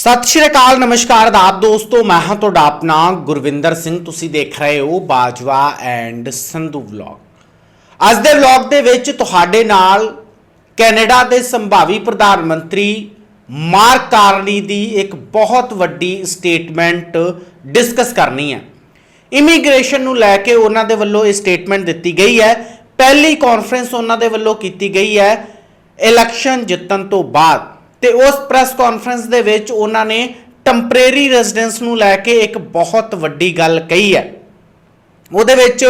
ਸਤਿ ਸ਼੍ਰੀ ਅਕਾਲ, ਨਮਸਕਾਰ ਆਦਾਬ ਦੋਸਤੋ, ਮੈਂ ਹਾਂ ਤੁਹਾਡਾ ਆਪਣਾ ਗੁਰਵਿੰਦਰ ਸਿੰਘ, ਤੁਸੀਂ ਦੇਖ ਰਹੇ ਹੋ ਬਾਜਵਾ ਐਂਡ ਸੰਧੂ ਵਲੌਗ। ਅੱਜ ਦੇ ਵਲੌਗ ਦੇ ਵਿੱਚ ਤੁਹਾਡੇ ਨਾਲ ਕੈਨੇਡਾ ਦੇ ਸੰਭਾਵੀ ਪ੍ਰਧਾਨ ਮੰਤਰੀ ਮਾਰਕ ਕਾਰਨੀ ਦੀ ਇੱਕ ਬਹੁਤ ਵੱਡੀ ਸਟੇਟਮੈਂਟ ਡਿਸਕਸ ਕਰਨੀ ਹੈ। ਇਮੀਗ੍ਰੇਸ਼ਨ ਨੂੰ ਲੈ ਕੇ ਉਹਨਾਂ ਦੇ ਵੱਲੋਂ ਇਹ ਸਟੇਟਮੈਂਟ ਦਿੱਤੀ ਗਈ ਹੈ। ਪਹਿਲੀ ਕਾਨਫਰੰਸ ਉਹਨਾਂ ਦੇ ਵੱਲੋਂ ਕੀਤੀ ਗਈ ਹੈ ਇਲੈਕਸ਼ਨ ਜਿੱਤਣ ਤੋਂ ਬਾਅਦ। ਤੇ ਉਸ ਪ੍ਰੈਸ ਕਾਨਫਰੰਸ ਦੇ ਵਿੱਚ ਉਹਨਾਂ ਨੇ ਟੈਂਪਰੇਰੀ ਰੈਜ਼ੀਡੈਂਸ ਨੂੰ ਲੈ ਕੇ ਇੱਕ ਬਹੁਤ ਵੱਡੀ ਗੱਲ ਕਹੀ ਹੈ। ਉਹਦੇ ਵਿੱਚ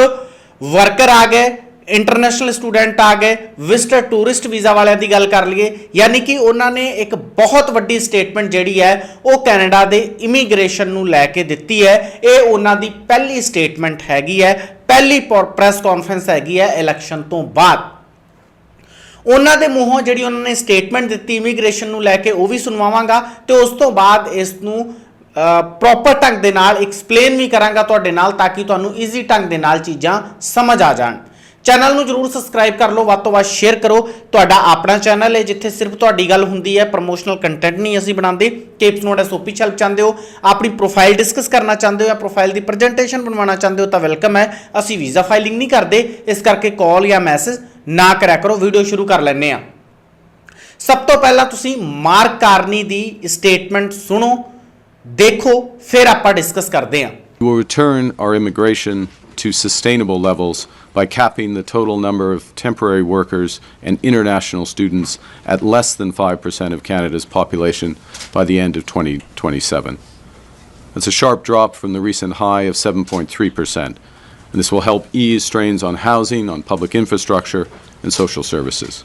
ਵਰਕਰ ਆ ਗਏ ਇੰਟਰਨੈਸ਼ਨਲ ਸਟੂਡੈਂਟ ਆ ਗਏ ਵਿਜ਼ਟਰ ਟੂਰਿਸਟ ਵੀਜ਼ਾ ਵਾਲਿਆਂ ਦੀ ਗੱਲ ਕਰ ਲਈਏ, ਯਾਨੀ ਕਿ ਉਹਨਾਂ ਨੇ ਇੱਕ ਬਹੁਤ ਵੱਡੀ ਸਟੇਟਮੈਂਟ ਜਿਹੜੀ ਹੈ, ਉਹ ਕੈਨੇਡਾ ਦੇ ਇਮੀਗ੍ਰੇਸ਼ਨ ਨੂੰ ਲੈ ਕੇ ਦਿੱਤੀ ਹੈ। ਇਹ ਉਹਨਾਂ ਦੀ ਪਹਿਲੀ ਸਟੇਟਮੈਂਟ ਹੈਗੀ ਹੈ, ਪਹਿਲੀ ਪ੍ਰੈਸ ਕਾਨਫਰੰਸ ਹੈਗੀ ਹੈ ਇਲੈਕਸ਼ਨ ਤੋਂ ਬਾਅਦ। ਉਹਨਾਂ ਦੇ ਮੂੰਹੋਂ ਜਿਹੜੀ ਉਹਨਾਂ ਨੇ ਸਟੇਟਮੈਂਟ ਦਿੱਤੀ ਇਮੀਗ੍ਰੇਸ਼ਨ ਨੂੰ ਲੈ ਕੇ ਉਹ ਵੀ ਸੁਣਵਾਵਾਂਗਾ ਤੇ ਉਸ ਤੋਂ ਬਾਅਦ ਇਸ ਨੂੰ ਪ੍ਰੋਪਰ ਢੰਗ ਦੇ ਨਾਲ ਐਕਸਪਲੇਨ ਵੀ ਕਰਾਂਗਾ ਤੁਹਾਡੇ ਨਾਲ ਤਾਂ ਕਿ ਤੁਹਾਨੂੰ ਈਜ਼ੀ ਢੰਗ ਦੇ ਨਾਲ ਚੀਜ਼ਾਂ ਸਮਝ ਆ ਜਾਣ। ਚੈਨਲ ਨੂੰ ਜਰੂਰ ਸਬਸਕ੍ਰਾਈਬ ਕਰ ਲਓ, ਵੱਧ ਤੋਂ ਵੱਧ ਸ਼ੇਅਰ ਕਰੋ। ਤੁਹਾਡਾ ਆਪਣਾ ਚੈਨਲ ਹੈ ਜਿੱਥੇ ਸਿਰਫ ਤੁਹਾਡੀ ਗੱਲ ਹੁੰਦੀ ਹੈ ਪ੍ਰੋਮੋਸ਼ਨਲ ਕੰਟੈਂਟ ਨਹੀਂ ਅਸੀਂ ਬਣਾਉਂਦੇ। ਟਿਪਸ ਨੋਟ ਐਸਓਪੀ ਚੱਲ ਚਾਹੁੰਦੇ ਹੋ, ਆਪਣੀ ਪ੍ਰੋਫਾਈਲ ਡਿਸਕਸ ਕਰਨਾ ਚਾਹੁੰਦੇ ਹੋ ਜਾਂ ਪ੍ਰੋਫਾਈਲ ਦੀ ਪ੍ਰੈਜੈਂਟੇਸ਼ਨ ਬਣਵਾਉਣਾ ਚਾਹੁੰਦੇ ਹੋ ਤਾਂ ਵੈਲਕਮ ਹੈ। ਅਸੀਂ ਵੀਜ਼ਾ ਫਾਈਲਿੰਗ ਨਹੀਂ ਕਰਦੇ, ਇਸ ਕਰਕੇ ਕਾਲ ਜਾਂ ਮੈਸੇਜ ਨਾ ਕਰਿਆ ਕਰੋ ਵੀਡੀਓ ਸ਼ੁਰੂ ਕਰ ਲੈਂਦੇ ਆ ਸਭ ਤੋਂ ਪਹਿਲਾਂ ਤੁਸੀਂ ਮਾਰਕ ਕਾਰਨੀ ਦੀ ਸਟੇਟਮੈਂਟ ਸੁਣੋ ਦੇਖੋ ਫਿਰ ਆਪਾਂ ਡਿਸਕਸ ਕਰਦੇ ਹਾਂ We will return our immigration to sustainable levels by capping the total number of temporary workers and international students at less than 5% of Canada's population by the end of 2027. That's a sharp drop from the recent high of 7.3%, and this will help ease strains on housing, on public infrastructure, and social services.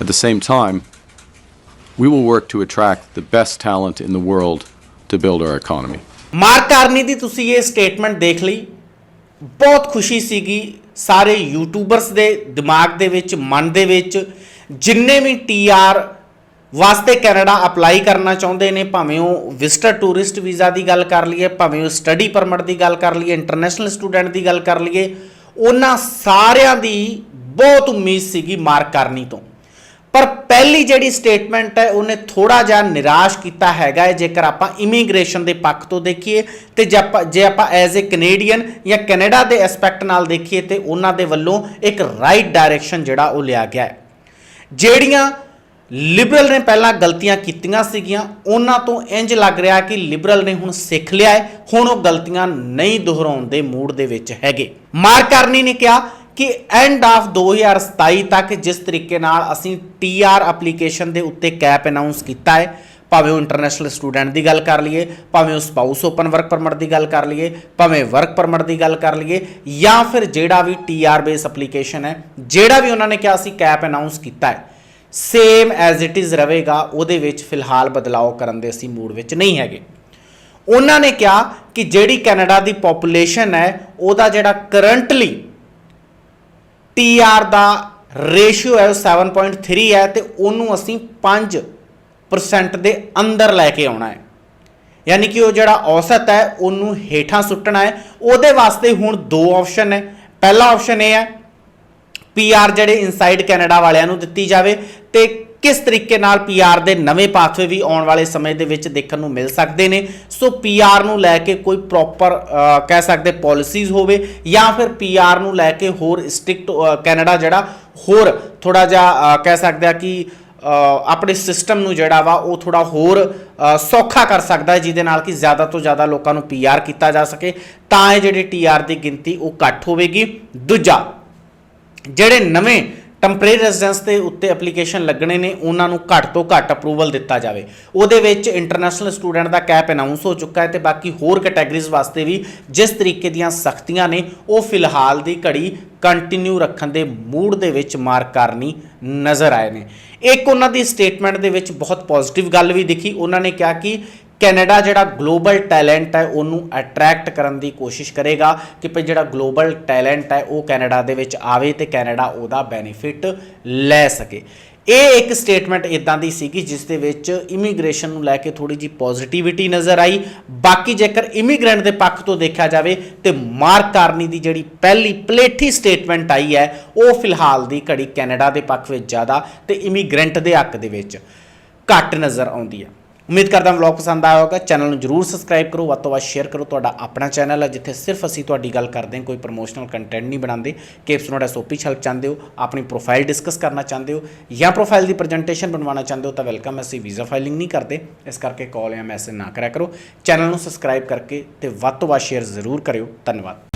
At the same time, we will work to attract the best talent in the world to build our economy. Mark Carney ਦੀ ਤੁਸੀਂ ਇਹ statement ਦੇਖ ਲਈ ਬਹੁਤ ਖੁਸ਼ੀ ਸੀਗੀ ਸਾਰੇ YouTubers ਦੇ ਦਿਮਾਗ ਦੇ ਵਿੱਚ ਮਨ ਦੇ ਵਿੱਚ ਜਿੰਨੇ ਵੀ ਟੀਆਰ ਵਾਸਤੇ ਕੈਨੇਡਾ ਅਪਲਾਈ ਕਰਨਾ ਚਾਹੁੰਦੇ ਨੇ, ਭਾਵੇਂ ਉਹ ਵਿਜ਼ਟਰ ਟੂਰਿਸਟ ਵੀਜ਼ਾ ਦੀ ਗੱਲ ਕਰ ਲਈਏ, ਭਾਵੇਂ ਉਹ ਸਟੱਡੀ ਪਰਮਿਟ ਦੀ ਗੱਲ ਕਰ ਲਈਏ, ਇੰਟਰਨੈਸ਼ਨਲ ਸਟੂਡੈਂਟ ਦੀ ਗੱਲ ਕਰ ਲਈਏ, ਉਹਨਾਂ ਸਾਰਿਆਂ ਦੀ ਬਹੁਤ ਉਮੀਦ ਸੀਗੀ ਮਾਰਕ ਕਰਨੀ ਤੋਂ। ਪਰ ਪਹਿਲੀ ਜਿਹੜੀ ਸਟੇਟਮੈਂਟ ਹੈ, ਉਹਨੇ ਥੋੜਾ ਜਿਹਾ ਨਿਰਾਸ਼ ਕੀਤਾ ਹੈਗਾ ਹੈ, ਜੇਕਰ ਆਪਾਂ ਇਮੀਗ੍ਰੇਸ਼ਨ ਦੇ ਪੱਖ ਤੋਂ ਦੇਖੀਏ, ਤੇ ਜੇ ਆਪਾਂ ਜੇ ਆਪਾਂ ਐਜ਼ ਅ ਕੈਨੇਡੀਅਨ ਜਾਂ ਕੈਨੇਡਾ ਦੇ ਐਸਪੈਕਟ ਨਾਲ ਦੇਖੀਏ, ਤੇ ਉਹਨਾਂ ਦੇ ਵੱਲੋਂ ਇੱਕ ਰਾਈਟ ਡਾਇਰੈਕਸ਼ਨ ਜਿਹੜਾ ਉਹ ਲਿਆ ਗਿਆ ਹੈ। ਜਿਹੜੀਆਂ ਲਿਬਰਲ ਨੇ ਪਹਿਲਾਂ ਗਲਤੀਆਂ ਕੀਤੀਆਂ ਸੀਗੀਆਂ, ਉਹਨਾਂ ਤੋਂ ਇੰਜ ਲੱਗ ਰਿਹਾ ਕਿ ਲਿਬਰਲ ਨੇ ਹੁਣ ਸਿੱਖ ਲਿਆ ਹੈ, ਹੁਣ ਉਹ ਗਲਤੀਆਂ ਨਹੀਂ ਦੁਹਰਾਉਣ ਦੇ ਮੂਡ ਦੇ ਵਿੱਚ ਹੈਗੇ। ਮਾਰਕ ਕਰਨੀ ਨੇ ਕਿਹਾ ਕਿ ਐਂਡ ਆਫ 2027 ਤੱਕ ਜਿਸ ਤਰੀਕੇ ਨਾਲ ਅਸੀਂ ਟੀਆਰ ਐਪਲੀਕੇਸ਼ਨ ਦੇ ਉੱਤੇ ਕੈਪ ਅਨਾਉਂਸ ਕੀਤਾ ਹੈ, ਭਾਵੇਂ ਉਹ ਇੰਟਰਨੈਸ਼ਨਲ ਸਟੂਡੈਂਟ ਦੀ ਗੱਲ ਕਰ ਲਈਏ, ਭਾਵੇਂ ਉਹ ਸਪਾਊਸ ਓਪਨ ਵਰਕ ਪਰਮਿਟ ਦੀ ਗੱਲ ਕਰ ਲਈਏ, ਭਾਵੇਂ ਵਰਕ ਪਰਮਿਟ ਦੀ ਗੱਲ ਕਰ ਲਈਏ, ਜਾਂ ਫਿਰ ਜਿਹੜਾ ਵੀ ਟੀਆਰ ਬੇਸ ਐਪਲੀਕੇਸ਼ਨ ਹੈ, ਜਿਹੜਾ ਵੀ ਉਹਨਾਂ ਨੇ ਕਿਹਾ ਸੀ ਕੈਪ ਅਨਾਉਂਸ ਕੀਤਾ ਹੈ। ਸੇਮ ਐਜ਼ ਇਟ ਇਜ਼ ਰਹੇਗਾ, ਉਹਦੇ ਵਿੱਚ ਫਿਲਹਾਲ ਬਦਲਾਅ ਕਰਨ ਦੇ ਅਸੀਂ ਮੂਡ ਵਿੱਚ ਨਹੀਂ ਹੈਗੇ। ਉਹਨਾਂ ਨੇ ਕਿਹਾ ਕਿ ਜਿਹੜੀ ਕੈਨੇਡਾ ਦੀ ਪੋਪੂਲੇਸ਼ਨ ਹੈ, ਉਹਦਾ ਜਿਹੜਾ ਕਰੰਟਲੀ TR ਦਾ ਰੇਸ਼ੀਓ ਹੈ ਉਹ 7.3 ਹੈ ਤੇ ਉਹਨੂੰ ਅਸੀਂ 5% ਦੇ ਅੰਦਰ ਲੈ ਕੇ ਆਉਣਾ ਹੈ। ਯਾਨੀ ਕਿ ਉਹ ਜਿਹੜਾ ਔਸਤ ਹੈ, ਉਹਨੂੰ ਹੇਠਾਂ ਸੁੱਟਣਾ ਹੈ। ਉਹਦੇ ਵਾਸਤੇ ਹੁਣ ਦੋ ਆਪਸ਼ਨ ਹੈ ਪਹਿਲਾ ਆਪਸ਼ਨ ਇਹ ਹੈ ਪੀਆਰ ਜਿਹੜੇ ਇਨਸਾਈਡ ਕੈਨੇਡਾ ਵਾਲਿਆਂ ਨੂੰ ਦਿੱਤੀ ਜਾਵੇ ਤੇ ਕਿਸ ਤਰੀਕੇ ਨਾਲ ਪੀਆਰ ਦੇ ਨਵੇਂ ਪਾਥਵੇ ਵੀ ਆਉਣ ਵਾਲੇ ਸਮੇਂ ਦੇ ਵਿੱਚ ਦੇਖਣ ਨੂੰ ਮਿਲ ਸਕਦੇ ਨੇ? ਸੋ ਪੀਆਰ ਨੂੰ ਲੈ ਕੇ ਕੋਈ ਪ੍ਰੋਪਰ ਕਹਿ ਸਕਦੇ ਪਾਲਿਸੀਜ਼ ਹੋਵੇ ਜਾਂ ਫਿਰ ਪੀਆਰ ਨੂੰ ਲੈ ਕੇ ਹੋਰ ਸਟ੍ਰਿਕਟ ਕੈਨੇਡਾ ਜਿਹੜਾ ਹੋਰ ਥੋੜਾ ਜਿਹਾ ਕਹਿ ਸਕਦੇ ਆ ਕਿ ਆਪਣੇ ਸਿਸਟਮ ਨੂੰ ਜਿਹੜਾ ਵਾ ਉਹ ਥੋੜਾ ਹੋਰ ਸੌਖਾ ਕਰ ਸਕਦਾ ਹੈ, ਜਿਹਦੇ ਨਾਲ ਕਿ ਜ਼ਿਆਦਾ ਤੋਂ ਜ਼ਿਆਦਾ ਲੋਕਾਂ ਨੂੰ ਪੀਆਰ ਕੀਤਾ ਜਾ ਸਕੇ। ਤਾਂ ਇਹ ਜਿਹੜੀ ਟੀਆਰ ਦੀ ਗਿਣਤੀ ਉਹ ਘੱਟ ਹੋਵੇਗੀ। ਦੂਜਾ ਜਿਹੜੇ ਨਵੇਂ ਟੈਂਪਰੇਰੀ ਰੈਜ਼ੀਡੈਂਸ ਦੇ ਉੱਤੇ ਐਪਲੀਕੇਸ਼ਨ ਲੱਗਣੇ ਨੇ, ਉਹਨਾਂ ਨੂੰ ਘੱਟ ਤੋਂ ਘੱਟ ਅਪਰੂਵਲ ਦਿੱਤਾ ਜਾਵੇ। ਉਹਦੇ ਵਿੱਚ ਇੰਟਰਨੈਸ਼ਨਲ ਸਟੂਡੈਂਟ ਦਾ ਕੈਪ ਅਨਾਉਂਸ ਹੋ ਚੁੱਕਾ ਹੈ ਤੇ ਬਾਕੀ ਹੋਰ ਕੈਟਾਗਰੀਜ਼ ਵਾਸਤੇ ਵੀ ਜਿਸ ਤਰੀਕੇ ਦੀਆਂ ਸਖਤੀਆਂ ਨੇ, ਉਹ ਫਿਲਹਾਲ ਦੀ ਘੜੀ ਕੰਟੀਨਿਊ ਰੱਖਣ ਦੇ ਮੂਡ ਦੇ ਵਿੱਚ ਮਾਰਕ ਕਰਨੀ ਨਜ਼ਰ ਆਏ ਨੇ। ਇੱਕ ਉਹਨਾਂ ਦੀ ਸਟੇਟਮੈਂਟ ਦੇ ਵਿੱਚ ਬਹੁਤ ਪੋਜ਼ਿਟਿਵ ਗੱਲ ਵੀ ਦਿਖੀ। ਉਹਨਾਂ ਨੇ ਕਿਹਾ ਕਿ ਕੈਨੇਡਾ ਜਿਹੜਾ ਗਲੋਬਲ ਟੈਲੈਂਟ ਹੈ, ਉਹਨੂੰ ਅਟਰੈਕਟ ਕਰਨ ਦੀ ਕੋਸ਼ਿਸ਼ ਕਰੇਗਾ ਕਿ ਭਈ ਜਿਹੜਾ ਗਲੋਬਲ ਟੈਲੈਂਟ ਹੈ, ਉਹ ਕੈਨੇਡਾ ਦੇ ਵਿੱਚ ਆਵੇ ਤੇ ਕੈਨੇਡਾ ਉਹਦਾ ਬੈਨੀਫਿਟ ਲੈ ਸਕੇ। ਇਹ ਇੱਕ ਸਟੇਟਮੈਂਟ ਇਦਾਂ ਦੀ ਸੀਗੀ ਜਿਸ ਦੇ ਵਿੱਚ ਇਮੀਗ੍ਰੇਸ਼ਨ ਨੂੰ ਲੈ ਕੇ ਥੋੜੀ ਜੀ ਪੋਜ਼ਿਟਿਵਿਟੀ ਨਜ਼ਰ ਆਈ। ਬਾਕੀ ਜੇਕਰ ਇਮੀਗ੍ਰੈਂਟ ਦੇ ਪੱਖ ਤੋਂ ਦੇਖਿਆ ਜਾਵੇ ਤੇ ਮਾਰਕ ਕਾਰਨੀ ਦੀ ਜਿਹੜੀ ਪਹਿਲੀ ਪਲੇਠੀ ਸਟੇਟਮੈਂਟ ਆਈ ਹੈ, ਉਹ ਫਿਲਹਾਲ ਦੀ ਘੜੀ ਕੈਨੇਡਾ ਦੇ ਪੱਖ ਵਿੱਚ ਜ਼ਿਆਦਾ ਤੇ ਇਮੀਗ੍ਰੈਂਟ ਦੇ ਹੱਕ ਦੇ ਵਿੱਚ ਘੱਟ ਨਜ਼ਰ ਆਉਂਦੀ ਹੈ। ਉਮੀਦ ਕਰਦਾ ਵਲੌਗ ਪਸੰਦ ਆਇਆ ਹੋਵੇਗਾ। ਚੈਨਲ ਨੂੰ ਜਰੂਰ ਸਬਸਕ੍ਰਾਈਬ ਕਰੋ, ਵੱਧ ਤੋਂ ਵੱਧ ਸ਼ੇਅਰ ਕਰੋ। ਤੁਹਾਡਾ ਆਪਣਾ ਚੈਨਲ ਹੈ ਜਿੱਥੇ ਸਿਰਫ ਅਸੀਂ ਤੁਹਾਡੀ ਗੱਲ ਕਰਦੇ ਹਾਂ, ਕੋਈ ਪ੍ਰੋਮੋਸ਼ਨਲ ਕੰਟੈਂਟ ਨਹੀਂ ਬਣਾਉਂਦੇ। ਕੇਪਸ ਨੋਟ ਐਸਓਪੀ ਹੈਲਪ ਚਾਹੁੰਦੇ ਹੋ, ਆਪਣੀ ਪ੍ਰੋਫਾਈਲ ਡਿਸਕਸ ਕਰਨਾ ਚਾਹੁੰਦੇ ਹੋ ਜਾਂ ਪ੍ਰੋਫਾਈਲ ਦੀ ਪ੍ਰੈਜੈਂਟੇਸ਼ਨ ਬਣਵਾਉਣਾ ਚਾਹੁੰਦੇ ਹੋ, ਤਾਂ ਵੈਲਕਮ ਅਸੀਂ ਵੀਜ਼ਾ ਫਾਈਲਿੰਗ ਨਹੀਂ ਕਰਦੇ। ਇਸ ਕਰਕੇ ਕਾਲ ਜਾਂ ਮੈਸੇਜ ਨਾ ਕਰਿਆ ਕਰੋ। ਚੈਨਲ ਨੂੰ ਸਬਸਕ੍ਰਾਈਬ ਕਰਕੇ ਤੇ ਵੱਧ ਤੋਂ ਵੱਧ ਸ਼ੇਅਰ ਜ਼ਰੂਰ ਕਰਿਓ। ਧੰਨਵਾਦ।